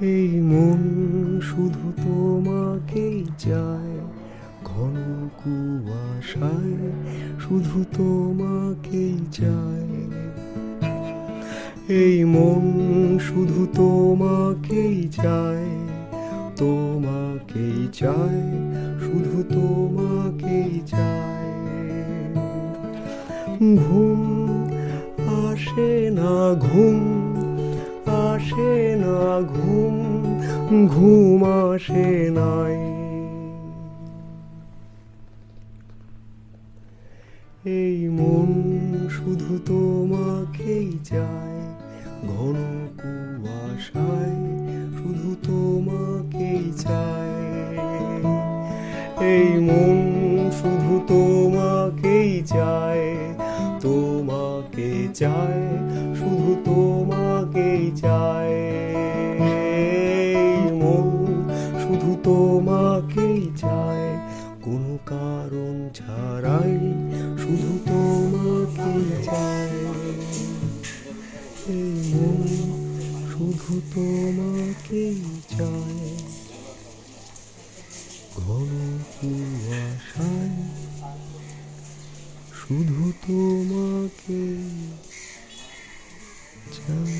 এই মন শুধু তোমাকেই চায়, ঘন কুয়াশায় শুধু তোমাকেই চায়। এই মন শুধু তোমাকেই চায় তোমাকেই চায়, শুধু তোমাকেই চায়। ঘুম আসে না ঘুম, আসে না ঘুম ঘুম আসে নাই। এই মন শুধু তোমাকেই চায়, ঘন কুয়াশায় শুধু তোমাকেই চায়। এই মন শুধু তোমাকেই চায়, শুধু তোমাকেই চায়। মন শুধু তোমাকেই চায়, কোনো কারণ ছাড়াই শুধু তোমাকেই চায়। এই মন শুধু তোমাকেই চায়। ঘন কুয়াশায় শুধু তোমাকে চায়